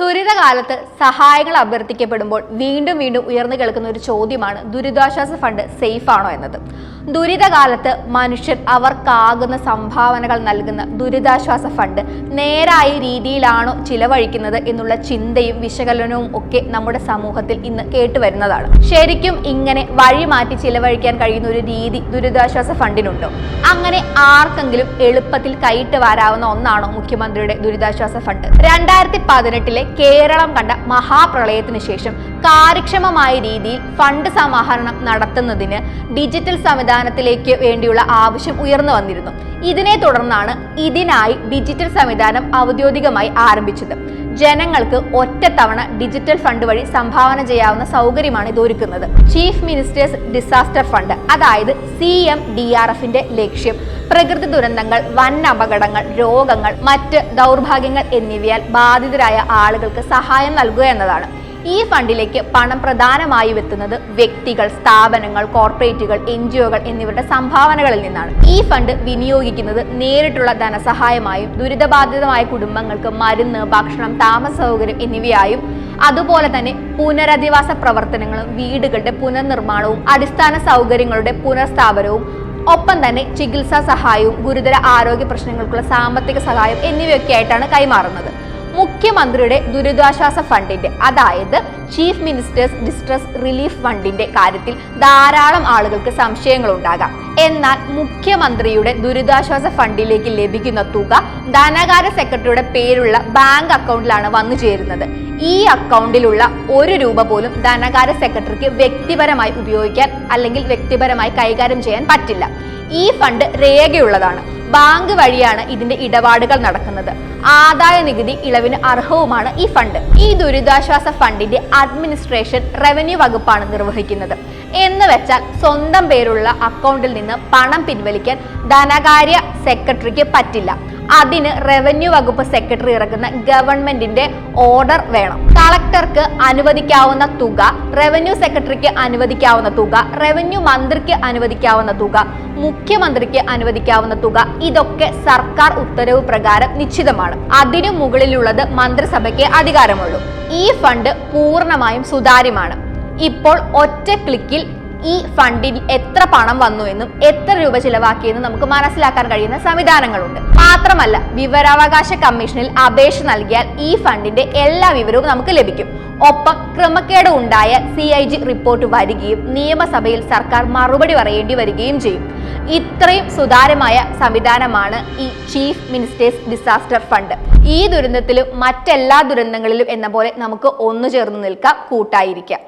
ദുരിതകാലത്ത് സഹായങ്ങൾ അഭ്യർത്ഥിക്കപ്പെടുമ്പോൾ വീണ്ടും വീണ്ടും ഉയർന്നു കേൾക്കുന്ന ഒരു ചോദ്യമാണ് ദുരിതാശ്വാസ ഫണ്ട് സേഫ് ആണോ എന്നത്? ദുരിതകാലത്ത് മനുഷ്യർ അവർക്കാകുന്ന സംഭാവനകൾ നൽകുന്ന ദുരിതാശ്വാസ ഫണ്ട് നേരായ രീതിയിലാണോ ചിലവഴിക്കുന്നത് എന്നുള്ള ചിന്തയും വിശകലനവും ഒക്കെ നമ്മുടെ സമൂഹത്തിൽ ഇന്ന് കേട്ടുവരുന്നതാണ്. ശരിക്കും ഇങ്ങനെ വഴി മാറ്റി ചിലവഴിക്കാൻ കഴിയുന്ന ഒരു രീതി ദുരിതാശ്വാസ ഫണ്ടിനുണ്ടോ? അങ്ങനെ ആർക്കെങ്കിലും എളുപ്പത്തിൽ കൈയിട്ട് വരാവുന്ന ഒന്നാണോ മുഖ്യമന്ത്രിയുടെ ദുരിതാശ്വാസ ഫണ്ട്? രണ്ടായിരത്തി പതിനെട്ടിലെ കേരളം കണ്ട മഹാപ്രളയത്തിന് ശേഷം കാര്യക്ഷമമായ രീതിയിൽ ഫണ്ട് സമാഹരണം നടത്തുന്നതിന് ഡിജിറ്റൽ സംവിധാനത്തിലേക്ക് വേണ്ടിയുള്ള ആവശ്യം ഉയർന്നു വന്നിരുന്നു. ഇതിനെ തുടർന്നാണ് ഇതിനായി ഡിജിറ്റൽ സംവിധാനം ഔദ്യോഗികമായി ആരംഭിച്ചത്. ജനങ്ങൾക്ക് ഒറ്റത്തവണ ഡിജിറ്റൽ ഫണ്ട് വഴി സംഭാവന ചെയ്യാവുന്ന സൗകര്യമാണ് ഇത് ഒരുക്കുന്നത്. ചീഫ് മിനിസ്റ്റേഴ്സ് ഡിസാസ്റ്റർ ഫണ്ട് അതായത് സി എം ഡി ആർ എഫിന്റെ ലക്ഷ്യം. പ്രകൃതി ദുരന്തങ്ങൾ വൻ അപകടങ്ങൾ രോഗങ്ങൾ മറ്റ് ദൗർഭാഗ്യങ്ങൾ എന്നിവയാൽ ബാധിതരായ ആളുകൾക്ക് സഹായം നൽകുക എന്നതാണ്. ഈ ഫണ്ടിലേക്ക് പണം പ്രധാനമായും എത്തുന്നത് വ്യക്തികൾ സ്ഥാപനങ്ങൾ കോർപ്പറേറ്റുകൾ എൻ ജി ഒകൾ എന്നിവരുടെ സംഭാവനകളിൽ നിന്നാണ്. ഈ ഫണ്ട് വിനിയോഗിക്കുന്നത് നേരിട്ടുള്ള ധനസഹായമായും ദുരിതബാധിതമായ കുടുംബങ്ങൾക്ക് മരുന്ന് ഭക്ഷണം താമസ സൗകര്യം എന്നിവയായും അതുപോലെ തന്നെ പുനരധിവാസ പ്രവർത്തനങ്ങളും വീടുകളുടെ പുനർനിർമ്മാണവും അടിസ്ഥാന സൗകര്യങ്ങളുടെ പുനഃസ്ഥാപനവും ഒപ്പം തന്നെ ചികിത്സാ സഹായവും ഗുരുതര ആരോഗ്യ പ്രശ്നങ്ങൾക്കുള്ള സാമ്പത്തിക സഹായം എന്നിവയൊക്കെ ആയിട്ടാണ് കൈമാറുന്നത്. മുഖ്യമന്ത്രിയുടെ ദുരിതാശ്വാസ ഫണ്ടിന്റെ അതായത് ചീഫ് മിനിസ്റ്റേഴ്സ് ഡിസ്ട്രസ് റിലീഫ് ഫണ്ടിന്റെ കാര്യത്തിൽ ധാരാളം ആളുകൾക്ക് സംശയങ്ങൾ ഉണ്ടാകാം എന്നാൽ മുഖ്യമന്ത്രിയുടെ ദുരിതാശ്വാസ ഫണ്ടിലേക്ക് ലഭിക്കുന്ന തുക ധനകാര്യ സെക്രട്ടറിയുടെ പേരുള്ള ബാങ്ക് അക്കൗണ്ടിലാണ് വന്നു ചേരുന്നത്. ഈ അക്കൗണ്ടിലുള്ള ഒരു രൂപ പോലും ധനകാര്യ സെക്രട്ടറിക്ക് വ്യക്തിപരമായി ഉപയോഗിക്കാൻ അല്ലെങ്കിൽ വ്യക്തിപരമായി കൈകാര്യം ചെയ്യാൻ പറ്റില്ല. ഈ ഫണ്ട് രേഖയുള്ളതാണ്. ബാങ്ക് വഴിയാണ് ഇതിന്റെ ഇടപാടുകൾ നടക്കുന്നത്. ആദായ നികുതി ഇളവിന് അർഹവുമാണ് ഈ ഫണ്ട്. ഈ ദുരിതാശ്വാസ ഫണ്ടിന്റെ അഡ്മിനിസ്ട്രേഷൻ റവന്യൂ വകുപ്പാണ് നിർവഹിക്കുന്നത്. എന്ന് വെച്ചാൽ സ്വന്തം പേരുള്ള അക്കൗണ്ടിൽ നിന്ന് പണം പിൻവലിക്കാൻ ധനകാര്യ സെക്രട്ടറിക്ക് പറ്റില്ല. അതിന് റവന്യൂ വകുപ്പ് സെക്രട്ടറി ഇറക്കുന്ന ഗവൺമെന്റിന്റെ ഓർഡർ വേണം. കളക്ടർക്ക് അനുവദിക്കാവുന്ന തുക റവന്യൂ സെക്രട്ടറിക്ക് അനുവദിക്കാവുന്ന തുക റവന്യൂ മന്ത്രിക്ക് അനുവദിക്കാവുന്ന തുക മുഖ്യമന്ത്രിക്ക് അനുവദിക്കാവുന്ന തുക ഇതൊക്കെ സർക്കാർ ഉത്തരവ് പ്രകാരം നിശ്ചിതമാണ്. അതിനു മുകളിലുള്ളത് മന്ത്രിസഭയ്ക്ക് അധികാരമുള്ളൂ. ഈ ഫണ്ട് പൂർണമായും സുതാര്യമാണ്. ഇപ്പോൾ ഒറ്റ ക്ലിക്കിൽ ഈ ഫണ്ടിൽ എത്ര പണം വന്നു എന്നും എത്ര രൂപ ചിലവാക്കിയെന്നും നമുക്ക് മനസ്സിലാക്കാൻ കഴിയുന്ന സംവിധാനങ്ങളുണ്ട്. മാത്രമല്ല വിവരാവകാശ കമ്മീഷനിൽ അപേക്ഷ നൽകിയാൽ ഈ ഫണ്ടിന്റെ എല്ലാ വിവരവും നമുക്ക് ലഭിക്കും. ഒപ്പം ക്രമക്കേട് ഉണ്ടായ സി ഐ ജി റിപ്പോർട്ട് വരികയും നിയമസഭയിൽ സർക്കാർ മറുപടി പറയേണ്ടി വരികയും ചെയ്യും. ഇത്രയും സുതാര്യമായ സംവിധാനമാണ് ഈ ചീഫ് മിനിസ്റ്റേഴ്സ് ഡിസാസ്റ്റർ ഫണ്ട്. ഈ ദുരന്തത്തിലും മറ്റെല്ലാ ദുരന്തങ്ങളിലും എന്ന പോലെ നമുക്ക് ഒന്നു ചേർന്ന് നിൽക്കാം കൂട്ടായിരിക്കാം